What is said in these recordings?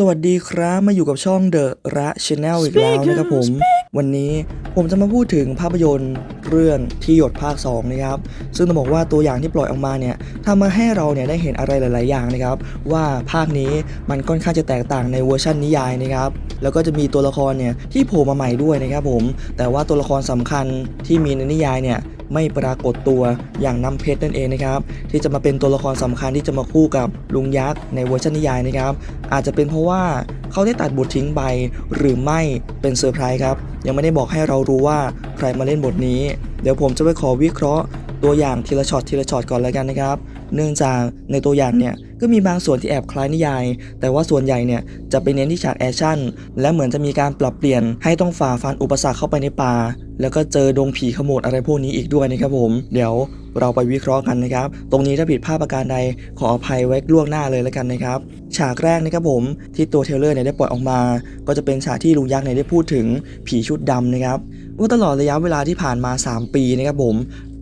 สวัสดีครับมาอยู่กับช่องเดอะระชแนลอีกแล้วนะครับผม วันนี้ผมจะมาพูดถึงภาพยนตร์เรื่องที่หยดภาค2นะครับซึ่งต้องบอกว่าตัวอย่างที่ปล่อยออกมาเนี่ยทำมาให้เราเนี่ยได้เห็นอะไรหลาย ๆ อย่างนะครับ ว่าภาคนี้มันค่อนข้างจะแตกต่างในเวอร์ชันนิยายนะครับแล้วก็จะมีตัวละครเนี่ยที่โผล่มาใหม่ด้วยนะครับผม แต่ว่าตัวละครสำคัญที่มีในนิยายเนี่ยไม่ปรากฏตัวอย่างน้ำเพชรนั่นเองนะครับที่จะมาเป็นตัวละครสำคัญที่จะมาคู่กับลุงยักษ์ในเวอร์ชันนิยายนะครับ อาจจะเป็นเพราะว่าเขาได้ตัดบททิ้งไปหรือไม่เป็นเซอร์ไพรส์ครับ ยังไม่ได้บอกให้เรารู้ว่าใครมาเล่นบทนี้เดี๋ยวผมจะไปขอวิเคราะห์ตัวอย่างทีละช็อตทีละช็อตก่อนแล้วกันนะครับ เนื่องจากในตัวอย่างเนี่ยก็มีบางส่วนที่แอบคล้ายนิยาย แต่ว่าส่วนใหญ่เนี่ยจะไปเน้นที่ฉากแอคชั่น และเหมือนจะมีการปรับเปลี่ยนให้ต้องฝ่าฟันอุปสรรคเข้าไปในป่า แล้วก็เจอดงผีขโมดอะไรพวกนี้อีกด้วยนะครับผม เดี๋ยวเราไปวิเคราะห์กันนะครับ ตรงนี้ถ้าผิดพลาดประการใดขออภัยไว้ล่วงหน้าเลยแล้วกันนะครับ ฉากแรกนะครับผมที่ตัวเทเลอร์เนี่ยได้ปล่อยออกมา ก็จะเป็นฉากที่ลุงยักษ์เนี่ยได้พูดถึงผีชุดดำนะครับ ว่าตลอดระยะเวลาที่ผ่านมา 3 ปีนะครับผม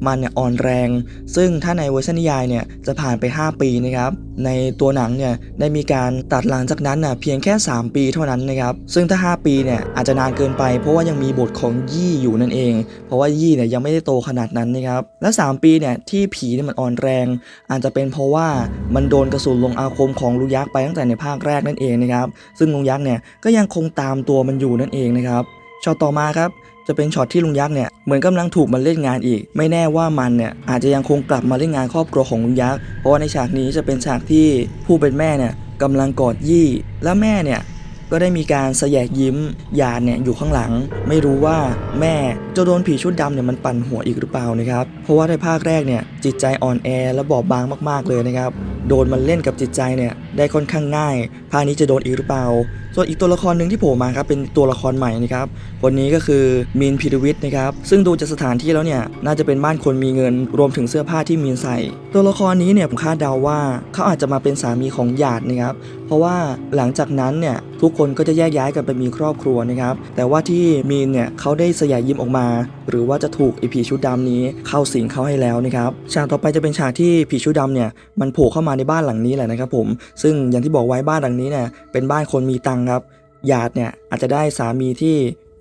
มันเนี่ยอ่อนแรง ซึ่งถ้าในเวอร์ชันนิยายเนี่ยจะผ่านไป 5 ปีนะครับ ในตัวหนังเนี่ยได้มีการตัดหลังจากนั้นน่ะเพียงแค่ 3 ปีเท่านั้นนะครับ ซึ่งถ้า 5 ปีเนี่ยอาจจะนานเกินไป เพราะว่ายังมีบทของยี่อยู่นั่นเอง เพราะว่ายี่เนี่ยยังไม่ได้โตขนาดนั้นนะครับ และ 3 ปีเนี่ยที่ผีเนี่ยมันอ่อนแรง อาจจะเป็นเพราะว่ามันโดนกระสุนลงอาคมของลุงยักษ์ไปตั้งแต่ในภาคแรกนั่นเองนะครับ ซึ่งลุงยักษ์เนี่ยก็ยังคงตามตัวมันอยู่นั่นเองนะครับ ช็อตต่อมาครับจะเป็นช็อตที่ลุงยักษ์เนี่ยเหมือนกำลังถูกมันเล่นงานอีก ไม่แน่ว่ามันเนี่ยอาจจะยังคงกลับมาเล่นงานครอบครัวของลุงยักษ์เพราะว่าในฉากนี้จะเป็นฉากที่ผู้เป็นแม่เนี่ยกำลังกอดยี่ และแม่เนี่ยก็ได้มีการแสยกยิ้มยาดเนี่ยอยู่ข้างหลัง ไม่รู้ว่าแม่จะโดนผีชุดดำเนี่ยมันปั่นหัวอีกหรือเปล่านะครับเพราะว่าในภาคแรกเนี่ยจิตใจอ่อนแอและบอบบางมาก ๆเลยนะครับโดนมันเล่นกับจิตใจเนี่ย ได้ค่อนข้างง่ายภาคนี้จะโดนอีกหรือเปล่า ส่วนอีกตัวละครหนึ่งที่โผล่มาครับเป็นตัวละครใหม่นะครับคนนี้ก็คือมีนพิรวิทย์นะครับซึ่งดูจากสถานที่แล้วเนี่ยน่าจะเป็นบ้านคนมีเงินรวมถึงเสื้อผ้าที่มีนใส่ ตัวละครนี้เนี่ยผมคาดเดาว่าเขาอาจจะมาเป็นสามีของหยาดนะครับเพราะว่าหลังจากนั้นเนี่ยทุกคนก็จะแยกย้ายกันไปมีครอบครัวนะครับแต่ว่าที่มีนเนี่ยเขาได้สยายยิ้มออกมา หรือว่าจะถูกไอผีชุดดำนี้เข้าสิงเขาให้แล้วนะครับฉากต่อไปจะเป็นฉากที่ผีชุดดำเนี่ยมันโผล่เข้ามาในบ้านหลังนี้แหละนะครับผมซึ่งอย่างที่บอกไว้บ้านหลังนี้เนี่ยเป็นบ้านคนมีตังค์ครับหยาดเนี่ยอาจจะได้สามีที่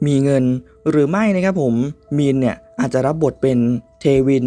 มีเงินหรือไม่นะครับผมมีนเนี่ยอาจจะรับบทเป็นเทวิน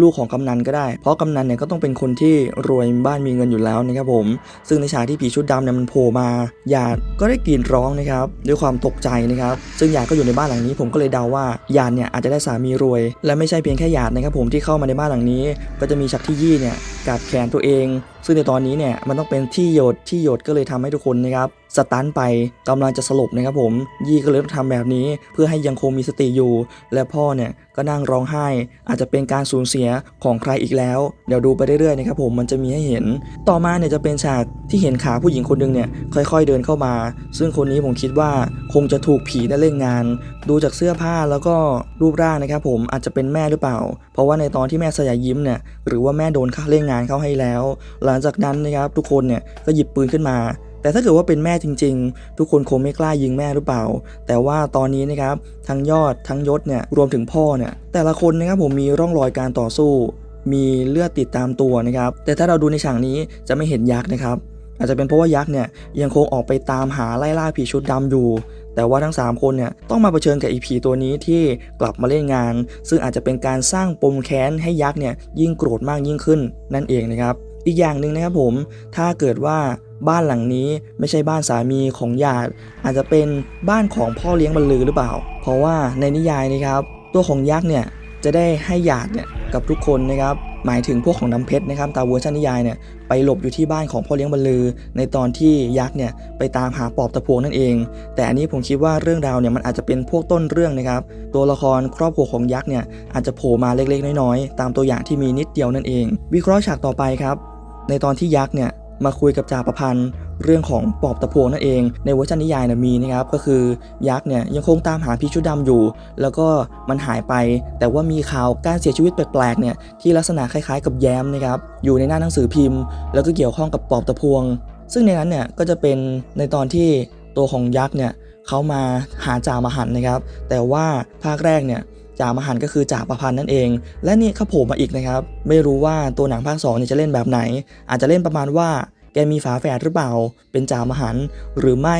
ลูกของกำนันก็ได้ เพราะกำนันเนี่ยก็ต้องเป็นคนที่รวยบ้านมีเงินอยู่แล้วนะครับผม ซึ่งในฉากที่ผีชุดดำเนี่ยมันโผล่มาหยาดก็ได้กรีดร้องนะครับด้วยความตกใจนะครับ ซึ่งหยาดก็อยู่ในบ้านหลังนี้ ผมก็เลยเดาว่าหยาดเนี่ยอาจจะได้สามีรวย และไม่ใช่เพียงแค่หยาดนะครับผมที่เข้ามาในบ้านหลังนี้ ก็จะมีฉากที่ยี่เนี่ยกัดแขนตัวเอง ซึ่งในตอนนี้เนี่ยมันต้องเป็นที่หยดที่หยดก็เลยทำให้ทุกคนนะครับ สตันไปกำลังจะสลบนะครับผม ยี่ก็เลยต้องทำแบบนี้ เพื่อให้ยังคงมีสติอยู่ และพ่อเนี่ยก็นั่งร้องไห้ อาจจะเป็นการสูญเสียของใครอีกแล้ว เดี๋ยวดูไปเรื่อยๆนะครับผมมันจะมีให้เห็น ต่อมาเนี่ยจะเป็นฉากที่เห็นขาผู้หญิงคนหนึงเนี่ยค่อย ๆเดินเข้ามา ซึ่งคนนี้ผมคิดว่าคงจะถูกผีได้เล่นงาน ดูจากเสื้อผ้าแล้วก็รูปร่างนะครับผมอาจจะเป็นแม่หรือเปล่า เพราะว่าในตอนที่แม่สยายยิ้มเนี่ยหรือว่าแม่โดนเข้าเล่นงานเข้าให้แล้ว หลังจากนั้นนะครับทุกคนเนี่ยก็หยิบปืนขึ้นมา แต่ถ้าเกิดว่าเป็นแม่จริง ๆ ทุกคนคงไม่กล้ายิงแม่หรือเปล่า แต่ว่าตอนนี้นะครับทั้งยอดทั้งยศเนี่ยรวมถึงพ่อเนี่ยแต่ละคนนะครับผมมีร่องรอยการต่อสู้ มีเลือดติดตามตัวนะครับแต่ถ้าเราดูในฉากนี้จะไม่เห็นยักษ์นะครับอาจจะเป็นเพราะว่ายักษ์เนี่ยยังคงออกไปตามหาไล่ล่าผีชุดดำอยู่ แต่ว่าทั้ง 3 คนเนี่ยต้องมาเผชิญกับอีผีตัวนี้ที่กลับมาเล่นงาน ซึ่งอาจจะเป็นการสร้างปมแค้นให้ยักษ์เนี่ยยิ่งโกรธมากยิ่งขึ้นนั่นเองนะครับ อีกอย่างหนึ่งนะครับผม ถ้าเกิดว่า บ้านหลังนี้ไม่ใช่บ้านสามีของญาติอาจจะเป็นบ้านของพ่อเลี้ยงบรรลือหรือเปล่า เพราะว่าในนิยายนะครับ ตัวของยักษ์เนี่ยจะได้ให้ญาติเนี่ยกับทุกคนนะครับหมายถึงพวกของน้ำเพชรนะครับตามเวอร์ชันนิยายเนี่ยไปหลบอยู่ที่บ้านของพ่อเลี้ยงบรรลือ ในตอนที่ยักษ์เนี่ยไปตามหาปอบตะพวงนั่นเอง แต่อันนี้ผมคิดว่าเรื่องราวเนี่ยมันอาจจะเป็นพวกต้นเรื่องนะครับ ตัวละครครอบครัวของยักษ์เนี่ยอาจจะโผล่มาเล็กๆ น้อยๆ ตามตัวอย่างที่มีนิดเดียวนั่นเอง วิเคราะห์ฉากต่อไปครับ ในตอนที่ยักษ์เนี่ย มาคุยกับจ่าประพันธ์ เรื่องของปอบตะพวงนั่นเอง ในเวอร์ชันนิยายนะมีนะครับก็คือยักษ์เนี่ยยังคงตามหาพี่ชุดดำอยู่ แล้วก็มันหายไป แต่ว่ามีข่าวการเสียชีวิตแปลกๆเนี่ยที่ลักษณะคล้ายๆ กับแย้มนะครับอยู่ในหน้าหนังสือพิมพ์ แล้วก็เกี่ยวข้องกับปอบตะพวง ซึ่งในนั้นเนี่ยก็จะเป็นในตอนที่ตัวของยักษ์เนี่ยเขามาหาจ่ามหันนะครับ แต่ว่าภาคแรกเนี่ย จ่ามหันก็คือจ่าประพันธ์นั่นเอง และนี่เขาโผล่มาอีกนะครับ ไม่รู้ว่าตัวหนังภาค2เนี่ยจะเล่นแบบไหน อาจจะเล่นประมาณว่าแกมีฝาแฝดหรือเปล่า เป็นจ่ามหันหรือไม่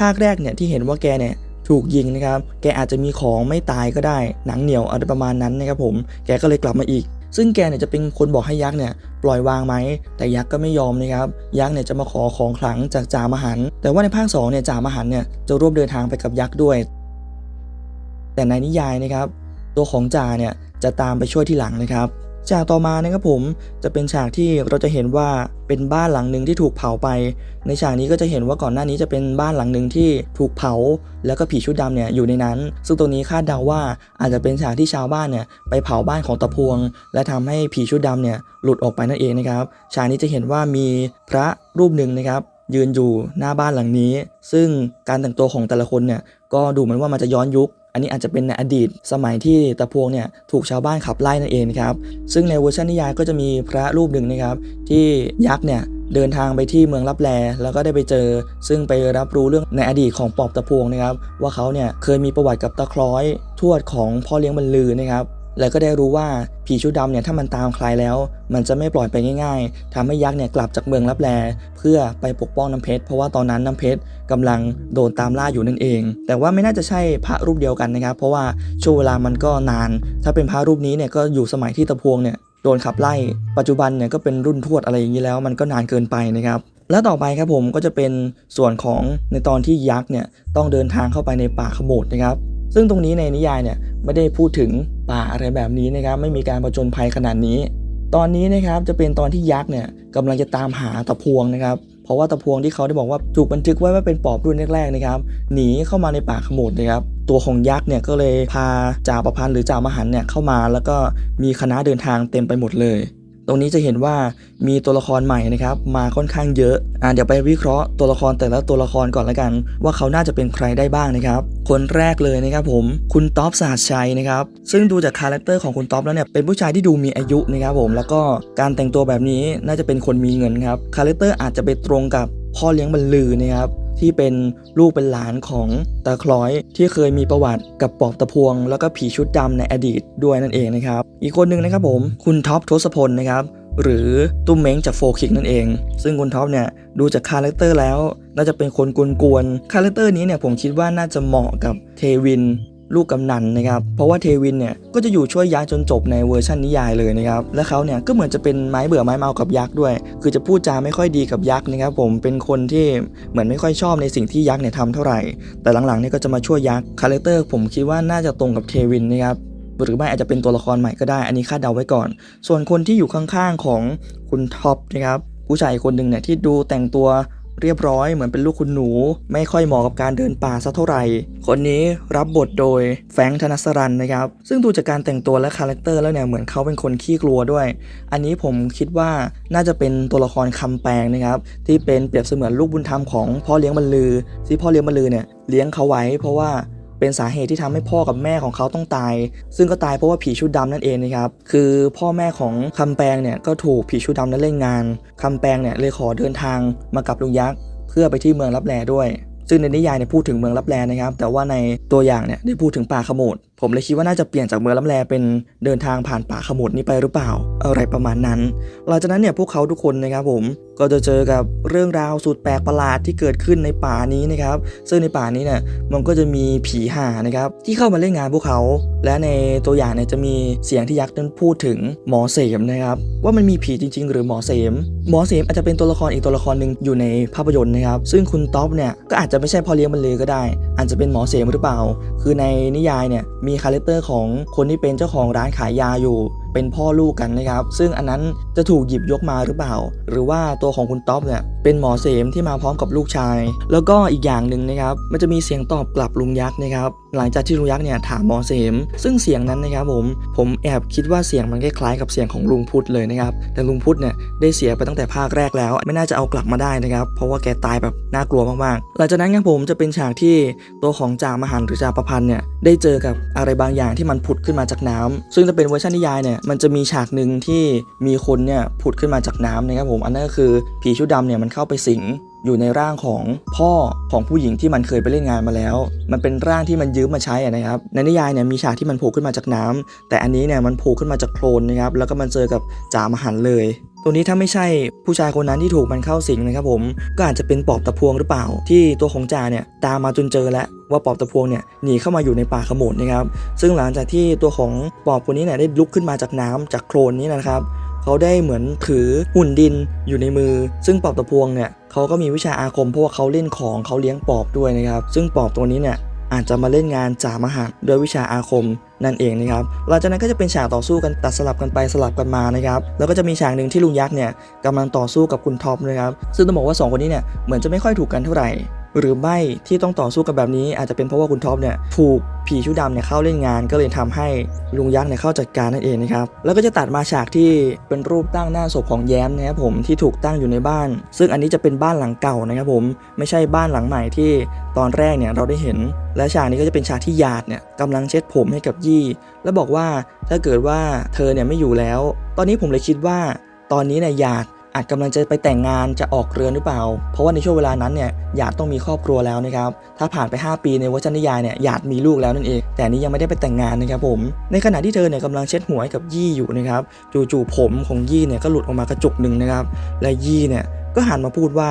ภาคแรกเนี่ยที่เห็นว่าแกเนี่ยถูกยิงนะครับ แกอาจจะมีของไม่ตายก็ได้ หนังเหนียวอะไรประมาณนั้นนะครับผม แกก็เลยกลับมาอีก ซึ่งแกเนี่ยจะเป็นคนบอกให้ยักษ์เนี่ยปล่อยวางไหม แต่ยักษ์ก็ไม่ยอมนะครับ ยักษ์เนี่ยจะมาขอของขลังจากจ่ามหัน แต่ว่าในภาค2เนี่ยจ่ามหันเนี่ยจะร่วมเดินทางไปกับยักษ์ด้วย แต่ในนิยายนะครับ ตัวของจ่าเนี่ยจะตามไปช่วยที่หลังนะครับฉากต่อมานะครับผมจะเป็นฉากที่เราจะเห็นว่าเป็นบ้านหลังหนึ่งที่ถูกเผาไป ในฉากนี้ก็จะเห็นว่าก่อนหน้านี้จะเป็นบ้านหลังหนึ่งที่ถูกเผา แล้วก็ผีชุดดำเนี่ยอยู่ในนั้น ซึ่งตรงนี้คาดเดาว่าอาจจะเป็นฉากที่ชาวบ้านเนี่ยไปเผาบ้านของตะพวง และทำให้ผีชุดดำเนี่ยหลุดออกไปนั่นเองนะครับฉากนี้จะเห็นว่ามีพระรูปหนึ่งนะครับยืนอยู่หน้าบ้านหลังนี้ ซึ่งการแต่งตัวของแต่ละคนเนี่ยก็ดูเหมือนว่ามันจะย้อนยุค อันนี้อาจจะเป็นในอดีตสมัยที่ตะพวงเนี่ยถูกชาวบ้านขับไล่นั่นเองครับ ซึ่งในเวอร์ชันนิยายก็จะมีพระรูปหนึ่งนะครับ ที่ยักษ์เนี่ยเดินทางไปที่เมืองลับแลแล้วก็ได้ไปเจอ ซึ่งไปรับรู้เรื่องในอดีตของปอบตะพวงนะครับ ว่าเขาเนี่ยเคยมีประวัติกับตะคล้อยทวดของพ่อเลี้ยงบรรลือนะครับ แล้วก็ได้รู้ว่าผีชุดดำเนี่ยถ้ามันตามใครแล้ว มันจะไม่ปล่อยไปง่าย ๆทำให้ยักษ์เนี่ยกลับจากเมืองลับแล เพื่อไปปกป้องน้ำเพชรเพราะว่าตอนนั้นน้ำเพชรกำลังโดนตามล่าอยู่นั่นเอง แต่ว่าไม่น่าจะใช่พระรูปเดียวกันนะครับ เพราะว่าช่วงเวลามันก็นาน ถ้าเป็นพระรูปนี้เนี่ยก็อยู่สมัยที่ตะพวงเนี่ยโดนขับไล่ ปัจจุบันเนี่ยก็เป็นรุ่นทวดอะไรอย่างนี้แล้ว มันก็นานเกินไปนะครับแล้วต่อไปครับผมก็จะเป็นส่วนของในตอนที่ยักษ์เนี่ยต้องเดินทางเข้าไปในป่าขโมดนะครับ ซึ่งตรงนี้ในนิยายเนี่ยไม่ได้พูดถึงป่าอะไรแบบนี้นะครับ ไม่มีการผจญภัยขนาดนี้ ตอนนี้นะครับจะเป็นตอนที่ยักษ์เนี่ยกำลังจะตามหาตะพวงนะครับ เพราะว่าตะพวงที่เขาได้บอกว่าถูกบันทึกไว้ว่าเป็นปอบรุ่นแรกๆนะครับ หนีเข้ามาในป่าขโมดนะครับ ตัวของยักษ์เนี่ยก็เลยพาจ่าประพันธ์หรือจ่ามหันเนี่ยเข้ามาแล้วก็มีคณะเดินทางเต็มไปหมดเลย ตรงนี้จะเห็นว่ามีตัวละครใหม่นะครับมาค่อนข้างเยอะอ่าเดี๋ยวไปวิเคราะห์ตัวละครแต่ละตัวละครก่อนละกัน ว่าเขาน่าจะเป็นใครได้บ้างนะครับ คนแรกเลยนะครับผมคุณท็อปสหัสชัยนะครับซึ่งดูจากคาแรคเตอร์ของคุณท็อปแล้วเนี่ยเป็นผู้ชายที่ดูมีอายุนะครับผมแล้วก็การแต่งตัวแบบนี้น่าจะเป็นคนมีเงินครับคาแรคเตอร์อาจจะไปตรงกับพ่อเลี้ยงบรรลือนะครับ ที่เป็นลูกเป็นหลานของตาคล้อยที่เคยมีประวัติกับปอบตะพวง แล้วก็ผีชุดดำในอดีตด้วยนั่นเองนะครับ อีกคนหนึ่งนะครับผมคุณท็อปทศพลนะครับหรือตุ้มเม้งจากโฟคิกนั่นเอง ซึ่งคุณท็อปเนี่ยดูจากคาแรคเตอร์แล้ว น่าจะเป็นคนกวนๆ คาแรคเตอร์นี้เนี่ยผมคิดว่าน่าจะเหมาะกับเทวิน ลูกกำนันนะครับ เพราะว่าเทวินเนี่ยก็จะอยู่ช่วยยักษ์จนจบในเวอร์ชันนิยายเลยนะครับ และเขาเนี่ยก็เหมือนจะเป็นไม้เบื่อไม้เมากับยักษ์ด้วย คือจะพูดจาไม่ค่อยดีกับยักษ์นะครับผม เป็นคนที่เหมือนไม่ค่อยชอบในสิ่งที่ยักษ์เนี่ยทำเท่าไหร่ แต่หลังๆเนี่ยก็จะมาช่วยยักษ์ คาแรคเตอร์ผมคิดว่าน่าจะตรงกับเทวินนะครับหรือไม่อาจจะเป็นตัวละครใหม่ก็ได้ อันนี้คาดเดาไว้ก่อน ส่วนคนที่อยู่ข้างๆของคุณท็อปนะครับ ผู้ชายคนหนึ่งเนี่ยที่ดูแต่งตัว เรียบร้อยเหมือนเป็นลูกคุณหนู ไม่ค่อยเหมาะกับการเดินป่าสักเท่าไหร่ คนนี้รับบทโดยแฟงธนสรันนะครับ ซึ่งดูจากการแต่งตัวและคาแรคเตอร์แล้วเนี่ยเหมือนเขาเป็นคนขี้กลัวด้วย อันนี้ผมคิดว่าน่าจะเป็นตัวละครคำแปลงนะครับ ที่เป็นเปรียบเสมือนลูกบุญธรรมของพ่อเลี้ยงบรรลือที่พ่อเลี้ยงบรรลือเนี่ยเลี้ยงเขาไว้เพราะว่า เป็นสาเหตุที่ทำให้พ่อกับแม่ของเขาต้องตาย ซึ่งก็ตายเพราะว่าผีชุดดำนั่นเองนะครับ คือพ่อแม่ของคำแปงเนี่ยก็ถูกผีชุดดำนั้นเล่นงานคำแปงเนี่ยเลยขอเดินทางมากับลุงยักษ์เพื่อไปที่เมืองลับแลด้วยซึ่งในนิยายเนี่ยพูดถึงเมืองลับแลนะครับ แต่ว่าในตัวอย่างเนี่ยได้พูดถึงป่าขโมดผมเลยคิดว่าน่าจะเปลี่ยนจากเมืองลับแลเป็นเดินทางผ่านป่าขโมดนี้ไปหรือเปล่า อะไรประมาณนั้น หลังจากนั้นเนี่ยพวกเขาทุกคนนะครับผมก็จะเจอกับเรื่องราวสุดแปลกประหลาดที่เกิดขึ้นในป่านี้นะครับ ซึ่งในป่านี้เนี่ยมันก็จะมีผีห่านะครับที่เข้ามาเล่นงานพวกเขา และในตัวอย่างเนี่ยจะมีเสียงที่ยักษ์นั้นพูดถึงหมอเสมนะครับ ว่ามันมีผีจริง ๆ หรือหมอเสม หมอเสมอาจจะเป็นตัวละครอีกตัวละครหนึ่งอยู่ในภาพยนตร์นะครับ ซึ่งคุณท็อปเนี่ยก็อาจจะไม่ใช่พ่อเลี้ยงมันเลยก็ได้ อาจจะเป็นหมอเสมหรือเปล่า คือในนิยายเนี่ยมีคาแรคเตอร์ของคนที่เป็นเจ้าของร้านขายยาอยู่ เป็นพ่อลูกกันนะครับ ซึ่งอันนั้นจะถูกหยิบยกมาหรือเปล่า หรือว่าตัวของคุณท็อปเนี่ยเป็นหมอเสมที่มาพร้อมกับลูกชาย แล้วก็อีกอย่างหนึ่งนะครับมันจะมีเสียงตอบกลับลุงยักษ์นะครับหลังจากที่ลุงยักษ์เนี่ยถามหมอเสม ซึ่งเสียงนั้นนะครับผมผมแอบคิดว่าเสียงมันคล้ายๆกับเสียงของลุงพุทธเลยนะครับแต่ลุงพุทธเนี่ยได้เสียไปตั้งแต่ภาคแรกแล้ว ไม่น่าจะเอากลับมาได้นะครับ เพราะว่าแกตายแบบน่ากลัวมากๆ หลังจากนั้นครับผมจะเป็นฉากที่ตัวของจ่ามหันหรือจ่าประพันธ์เนี่ยได้เจอกับอะไรบางอย่างที่มันผุดขึ้นมาจากน้ำซึ่งถ้าเป็นเวอร์ชันนิยายเนี่ยมันจะมีฉากหนึ่งที่มีคนเนี่ยผุดขึ้นมาจากน้ำนะครับผมอันนั้นก็คือผีชุดดำเนี่ยมันเข้าไปสิงอยู่ในร่างของพ่อของผู้หญิงที่มันเคยไปเล่นงานมาแล้ว มันเป็นร่างที่มันยืมมาใช้ะนะครับ ในนิยายเนี่ยมีฉากที่มันโผล่ขึ้นมาจากน้ำแต่อันนี้เนี่ยมันโผล่ขึ้นมาจากโคลนนะครับ แล้วก็มันเจอกับจ่ามหันเลย ตัวนี้ถ้าไม่ใช่ผู้ชายคนนั้นที่ถูกมันเข้าสิงนะครับผมก็อาจจะเป็นปอบตะพวงหรือเปล่า ที่ตัวของจ่าเนี่ยตามมาจนเจอแล้วว่าปอบตะพวงเนี่ยหนีเข้ามาอยู่ในป่าขโมดนะครับซึ่งหลังจากที่ตัวของปอบคนนี้เนี่ยได้ลุกขึ้นมาจากน้ำจากโคลนนี้นะครับเขาได้เหมือนถือหุ่นดินอยู่ในมือ ซึ่งปอบตะพวงเนี่ยเขาก็มีวิชาอาคมเพราะว่าเขาเล่นของเขาเลี้ยงปอบด้วยนะครับซึ่งปอบตัวนี้เนี่ย อาจจะมาเล่นงานจ่ามหักด้วยวิชาอาคมนั่นเองนะครับหลังจากนั้นก็จะเป็นฉากต่อสู้กันตัดสลับกันไปสลับกันมานะครับแล้วก็จะมีฉากหนึ่งที่ลุงยักษ์เนี่ยกำลังต่อสู้กับคุณท็อปนะครับซึ่งต้องบอกว่าสองคนนี้เนี่ยเหมือนจะไม่ค่อยถูกกันเท่าไหร่ หรือไม่ที่ต้องต่อสู้กันแบบนี้อาจจะเป็นเพราะว่าคุณท็อปเนี่ยถูกผีชุดดำเนี่ยเข้าเล่นงานก็เลยทำให้ลุงยักษ์เนี่ยเข้าจัดการนั่นเองนะครับแล้วก็จะตัดมาฉากที่เป็นรูปตั้งหน้าศพของแย้มนะครับผมที่ถูกตั้งอยู่ในบ้าน ซึ่งอันนี้จะเป็นบ้านหลังเก่านะครับผมไม่ใช่บ้านหลังใหม่ที่ตอนแรกเนี่ยเราได้เห็น และฉากนี้ก็จะเป็นฉากที่หยาดเนี่ยกำลังเช็ดผมให้กับยี่ แล้วบอกว่าถ้าเกิดว่าเธอเนี่ยไม่อยู่แล้ว ตอนนี้ผมเลยคิดว่า ตอนนี้เนี่ยหยาด อาจกำลังจะไปแต่งงานจะออกเรือนหรือเปล่า เพราะว่าในช่วงเวลานั้นเนี่ยหยาดต้องมีครอบครัวแล้วนะครับ ถ้าผ่านไป 5 ปีในวอร์ชันนิยายเนี่ยหยาดมีลูกแล้วนั่นเอง แต่นี้ยังไม่ได้ไปแต่งงานนะครับผม ในขณะที่เธอเนี่ยกำลังเช็ดหัวให้กับยี่อยู่นะครับ จู่ๆผมของยี่เนี่ยก็หลุดออกมากระจุกหนึ่งนะครับ และยี่เนี่ยก็หันมาพูดว่า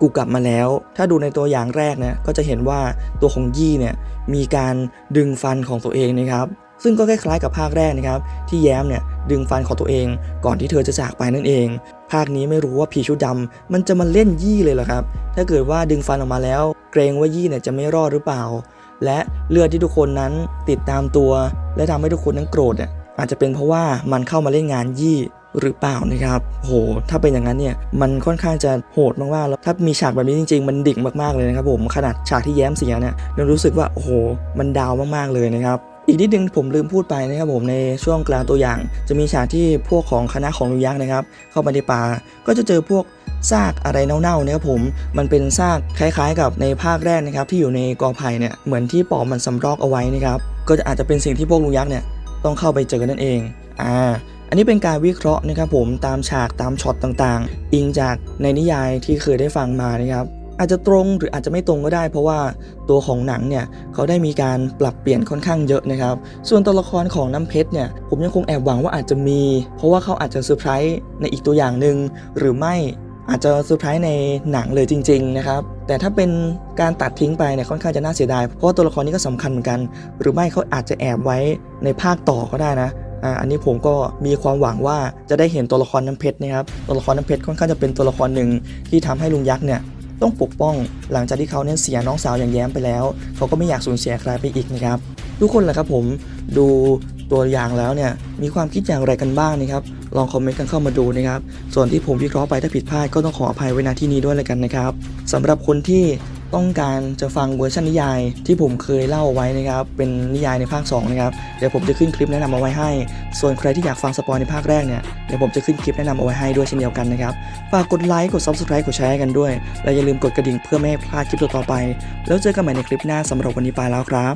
กูกลับมาแล้ว ถ้าดูในตัวอย่างแรกนี่ยก็จะเห็นว่าตัวของยี่เนี่ยมีการดึงฟันของตัวเองนะครับ ซึ่งก็คล้ายๆกับภาคแรกนะครับ ที่แย้มเนี่ยดึงฟันของตัวเอง ก่อนที่เธอจะจากไปนั่นเอง ภาคนี้ไม่รู้ว่าผีชุดดำมันจะมาเล่นยี่เลยเหรอครับ ถ้าเกิดว่าดึงฟันออกมาแล้ว เกรงว่ายี่เนี่ยจะไม่รอดหรือเปล่า และเลือดที่ทุกคนนั้นติดตามตัว และทำให้ทุกคนนั้นโกรธเนี่ยอาจจะเป็นเพราะว่ามันเข้ามาเล่นงานยี่หรือเปล่านะครับ โห ถ้าเป็นอย่างนั้นเนี่ย มันค่อนข้างจะโหดมากๆแล้ว ถ้ามีฉากแบบนี้จริง ๆ มันดิ่งมากๆเลยนะครับผม ขนาดฉากที่แย้มเสียเนี่ยเรารู้สึกว่า โอ้โห มันดาวมากๆเลยนะครับ อีกนิดนึงผมลืมพูดไปนะครับผมในช่วงกลางตัวอย่าง จะมีฉากที่พวกของคณะของลุงยักษ์นะครับ เข้าไปในป่าก็จะเจอพวกซากอะไรเน่าๆนะครับผมมันเป็นซากคล้ายๆ กับในภาคแรกนะครับ ที่อยู่ในกอไผ่เนี่ยเหมือนที่ปอบมันสำรอกเอาไว้นะครับก็จะอาจจะเป็นสิ่งที่พวกลุงยักษ์เนี่ยต้องเข้าไปเจอนั่นเองอ่าอันนี้เป็นการวิเคราะห์นะครับผมตามฉากตามช็อตต่างๆ อิงจากในนิยายที่เคยได้ฟังมานะครับ อาจจะตรงหรืออาจจะไม่ตรงก็ได้ เพราะว่าตัวของหนังเนี่ยเขาได้มีการปรับเปลี่ยนค่อนข้างเยอะนะครับ ส่วนตัวละครของน้ำเพชรเนี่ยผมยังคงแอบหวังว่าอาจจะมี เพราะว่าเขาอาจจะเซอร์ไพรส์ในอีกตัวอย่างหนึ่งหรือไม่อาจจะเซอร์ไพรส์ในหนังเลยจริง ๆ นะครับ แต่ถ้าเป็นการตัดทิ้งไปเนี่ยค่อนข้างจะน่าเสียดาย เพราะว่าตัวละครนี้ก็สำคัญเหมือนกัน หรือไม่เขาอาจจะแอบไว้ในภาคต่อก็ได้นะอ่าอันนี้ผมก็มีความหวังว่าจะได้เห็นตัวละครน้ำเพชรนะครับ ตัวละครน้ำเพชรค่อนข้างจะเป็นตัวละครหนึ่งที่ทำให้ลุงยักษ์เนี่ย ต้องปกป้อง หลังจากที่เขาเนี่ยเสียน้องสาวอย่างแย้มไปแล้ว เขาก็ไม่อยากสูญเสียใครไปอีกนะครับ ทุกคนแหละครับผมดูตัวอย่างแล้วเนี่ยมีความคิดอย่างไรกันบ้างนะครับ ลองคอมเมนต์กันเข้ามาดูนะครับ ส่วนที่ผมวิเคราะห์ไปถ้าผิดพลาดก็ต้องขออภัยไว้ณที่นี้ด้วยเลยกันนะครับสำหรับคนที่ ต้องการจะฟังเวอร์ชันนิยาย ที่ผมเคยเล่าไว้นะครับ เป็นนิยายในภาค2นะครับ เดี๋ยวผมจะขึ้นคลิปแนะนำเอาไว้ให้ ส่วนใครที่อยากฟังสปอยในภาคแรกเนี่ย เดี๋ยวผมจะขึ้นคลิปแนะนำเอาไว้ให้ด้วยเช่นเดียวกันนะครับ ฝากกดไลค์ กด subscribe กดแชร์กันด้วย และอย่าลืมกดกระดิ่งเพื่อไม่ให้พลาดคลิปต่อๆไป แล้วเจอกันใหม่ในคลิปหน้าสำหรับวันนี้ไปแล้วครับ